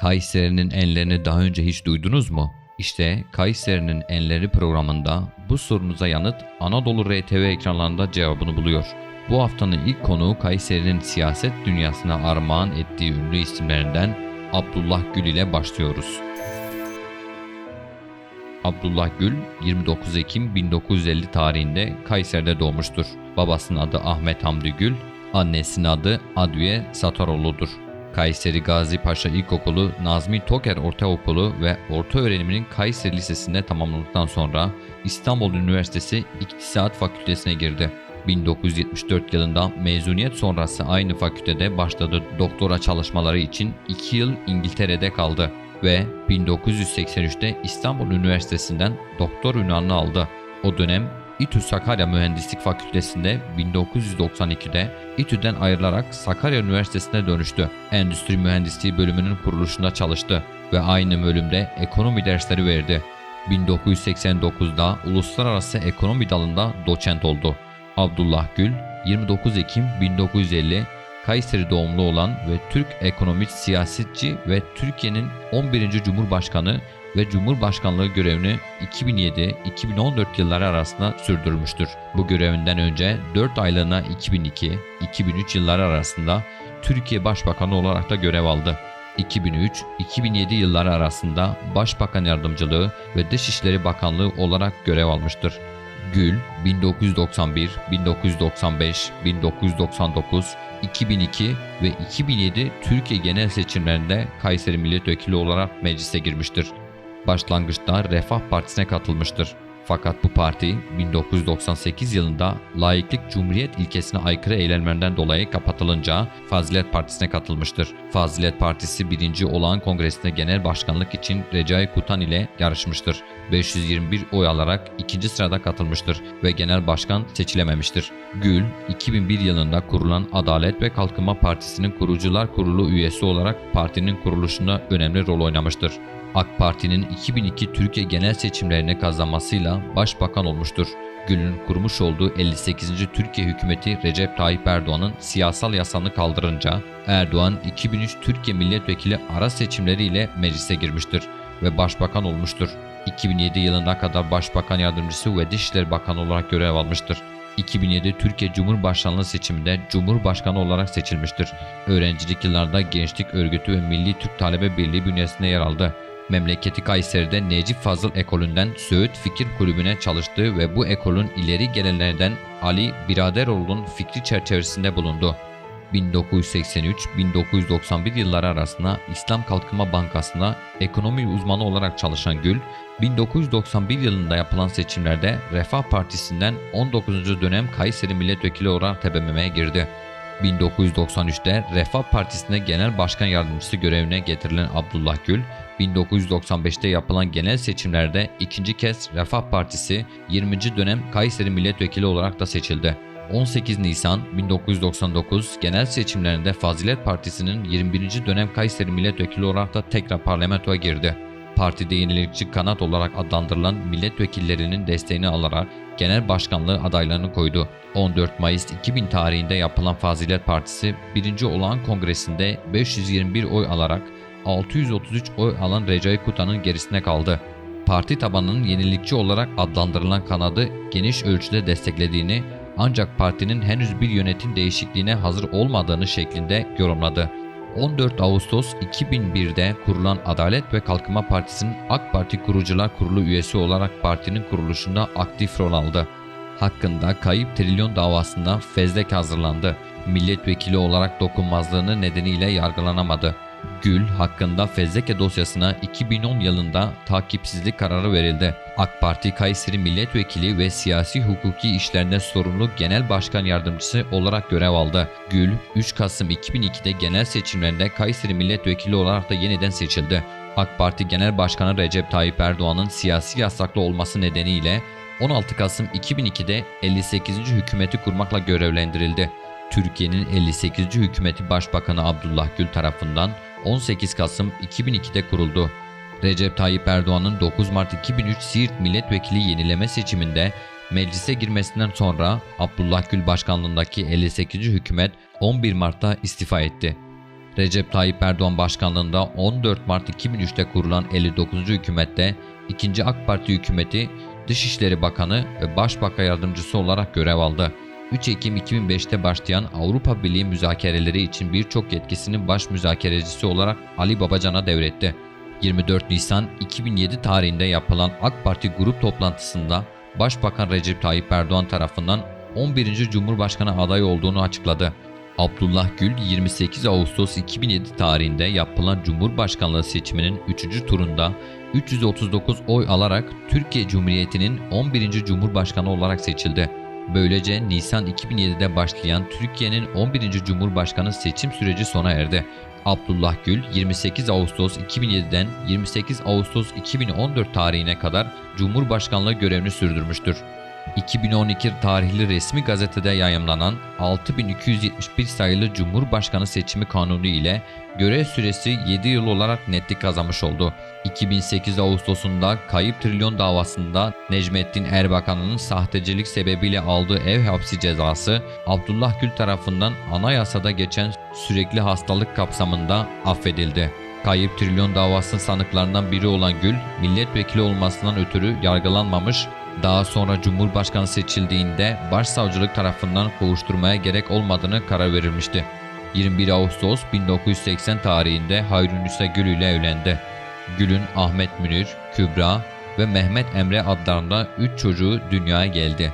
Kayseri'nin enlerini daha önce hiç duydunuz mu? İşte Kayseri'nin enleri programında bu sorunuza yanıt Anadolu RTV ekranlarında cevabını buluyor. Bu haftanın ilk konuğu Kayseri'nin siyaset dünyasına armağan ettiği ünlü isimlerinden Abdullah Gül ile başlıyoruz. Abdullah Gül 29 Ekim 1950 tarihinde Kayseri'de doğmuştur. Babasının adı Ahmet Hamdi Gül, annesinin adı Adviye Sataroğlu'dur. Kayseri Gazi Paşa İlkokulu, Nazmi Toker Ortaokulu ve orta öğreniminin Kayseri Lisesi'nde tamamladıktan sonra İstanbul Üniversitesi İktisat Fakültesine girdi. 1974 yılında mezuniyet sonrası aynı fakültede başladığı doktora çalışmaları için 2 yıl İngiltere'de kaldı ve 1983'te İstanbul Üniversitesi'nden doktor ünvanını aldı. O dönem İTÜ Sakarya Mühendislik Fakültesi'nde 1992'de İTÜ'den ayrılarak Sakarya Üniversitesi'ne dönüştü. Endüstri Mühendisliği bölümünün kuruluşunda çalıştı ve aynı bölümde ekonomi dersleri verdi. 1989'da Uluslararası Ekonomi dalında doçent oldu. Abdullah Gül, 29 Ekim 1950 Kayseri doğumlu olan ve Türk ekonomist siyasetçi ve Türkiye'nin 11. Cumhurbaşkanı ve Cumhurbaşkanlığı görevini 2007-2014 yılları arasında sürdürmüştür. Bu görevinden önce 4 aylığına 2002-2003 yılları arasında Türkiye Başbakanı olarak da görev aldı. 2003-2007 yılları arasında Başbakan Yardımcılığı ve Dışişleri Bakanlığı olarak görev almıştır. Gül 1991, 1995, 1999, 2002 ve 2007 Türkiye genel seçimlerinde Kayseri milletvekili olarak meclise girmiştir. Başlangıçta Refah Partisi'ne katılmıştır. Fakat bu parti 1998 yılında laiklik cumhuriyet ilkesine aykırı eylemlerden dolayı kapatılınca Fazilet Partisi'ne katılmıştır. Fazilet Partisi 1. Olağan Kongresi'nde genel başkanlık için Recai Kutan ile yarışmıştır. 521 oy alarak ikinci sırada katılmıştır ve genel başkan seçilememiştir. Gül, 2001 yılında kurulan Adalet ve Kalkınma Partisi'nin kurucular kurulu üyesi olarak partinin kuruluşunda önemli rol oynamıştır. AK Parti'nin 2002 Türkiye genel seçimlerine kazanmasıyla başbakan olmuştur. Gül'ün kurmuş olduğu 58. Türkiye hükümeti Recep Tayyip Erdoğan'ın siyasal yasağını kaldırınca Erdoğan 2003 Türkiye milletvekili ara seçimleriyle meclise girmiştir ve başbakan olmuştur. 2007 yılına kadar başbakan yardımcısı ve Dışişleri Bakanı olarak görev almıştır. 2007 Türkiye Cumhurbaşkanlığı seçiminde Cumhurbaşkanı olarak seçilmiştir. Öğrencilik yıllarda Gençlik Örgütü ve Milli Türk Talebe Birliği bünyesinde yer aldı. Memleketi Kayseri'de Necip Fazıl Ekolü'nden Söğüt Fikir Kulübü'ne çalıştı ve bu ekolün ileri gelenlerinden Ali Biraderoğlu'nun fikri çerçevesinde bulundu. 1983-1991 yılları arasında İslam Kalkınma Bankası'nda ekonomi uzmanı olarak çalışan Gül, 1991 yılında yapılan seçimlerde Refah Partisi'nden 19. dönem Kayseri Milletvekili olarak TBMM'ye girdi. 1993'te Refah Partisi'nde genel başkan yardımcısı görevine getirilen Abdullah Gül, 1995'te yapılan genel seçimlerde ikinci kez Refah Partisi 20. dönem Kayseri Milletvekili olarak da seçildi. 18 Nisan 1999 genel seçimlerinde Fazilet Partisi'nin 21. dönem Kayseri Milletvekili olarak da tekrar parlamentoya girdi. Partide yenilikçi kanat olarak adlandırılan milletvekillerinin desteğini alarak genel başkanlığı adaylarını koydu. 14 Mayıs 2000 tarihinde yapılan Fazilet Partisi 1. olağan kongresinde 521 oy alarak 633 oy alan Recai Kutan'ın gerisine kaldı. Parti tabanının yenilikçi olarak adlandırılan kanadı geniş ölçüde desteklediğini ancak partinin henüz bir yönetim değişikliğine hazır olmadığını şeklinde yorumladı. 14 Ağustos 2001'de kurulan Adalet ve Kalkınma Partisi'nin AK Parti Kurucular Kurulu üyesi olarak partinin kuruluşunda aktif rol aldı. Hakkında kayıp trilyon davasında fezlek hazırlandı. Milletvekili olarak dokunmazlığını nedeniyle yargılanamadı. Gül hakkında fezleke dosyasına 2010 yılında takipsizlik kararı verildi. AK Parti Kayseri Milletvekili ve siyasi hukuki işlerinde sorumlu Genel Başkan Yardımcısı olarak görev aldı. Gül, 3 Kasım 2002'de genel seçimlerinde Kayseri Milletvekili olarak da yeniden seçildi. AK Parti Genel Başkanı Recep Tayyip Erdoğan'ın siyasi yasaklı olması nedeniyle 16 Kasım 2002'de 58. hükümeti kurmakla görevlendirildi. Türkiye'nin 58. hükümeti Başbakanı Abdullah Gül tarafından 18 Kasım 2002'de kuruldu. Recep Tayyip Erdoğan'ın 9 Mart 2003 Siirt Milletvekili yenileme seçiminde meclise girmesinden sonra Abdullah Gül başkanlığındaki 58. hükümet 11 Mart'ta istifa etti. Recep Tayyip Erdoğan başkanlığında 14 Mart 2003'te kurulan 59. hükümette 2. AK Parti hükümeti Dışişleri Bakanı ve Başbakan Yardımcısı olarak görev aldı. 3 Ekim 2005'te başlayan Avrupa Birliği müzakereleri için birçok yetkisinin baş müzakerecisi olarak Ali Babacan'a devretti. 24 Nisan 2007 tarihinde yapılan AK Parti grup toplantısında Başbakan Recep Tayyip Erdoğan tarafından 11. Cumhurbaşkanı adayı olduğunu açıkladı. Abdullah Gül 28 Ağustos 2007 tarihinde yapılan Cumhurbaşkanlığı seçiminin 3. turunda 339 oy alarak Türkiye Cumhuriyeti'nin 11. Cumhurbaşkanı olarak seçildi. Böylece Nisan 2007'de başlayan Türkiye'nin 11. Cumhurbaşkanı seçim süreci sona erdi. Abdullah Gül 28 Ağustos 2007'den 28 Ağustos 2014 tarihine kadar Cumhurbaşkanlığı görevini sürdürmüştür. 2012 tarihli resmi gazetede yayımlanan 6271 sayılı Cumhurbaşkanı seçimi kanunu ile görev süresi 7 yıl olarak netlik kazanmış oldu. 2008 Ağustos'unda kayıp trilyon davasında Necmettin Erbakan'ın sahtecilik sebebiyle aldığı ev hapsi cezası Abdullah Gül tarafından anayasada geçen sürekli hastalık kapsamında affedildi. Kayıp trilyon davasının sanıklarından biri olan Gül, milletvekili olmasından ötürü yargılanmamış, daha sonra Cumhurbaşkanı seçildiğinde başsavcılık tarafından kovuşturmaya gerek olmadığını karar verilmişti. 21 Ağustos 1980 tarihinde Hayrunisa Gül ile evlendi. Gül'ün Ahmet Münir, Kübra ve Mehmet Emre adlarında 3 çocuğu dünyaya geldi.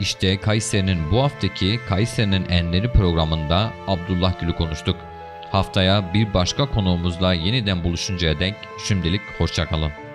İşte Kayseri'nin bu haftaki Kayseri'nin Enleri programında Abdullah Gül'ü konuştuk. Haftaya bir başka konuğumuzla yeniden buluşuncaya dek şimdilik hoşçakalın.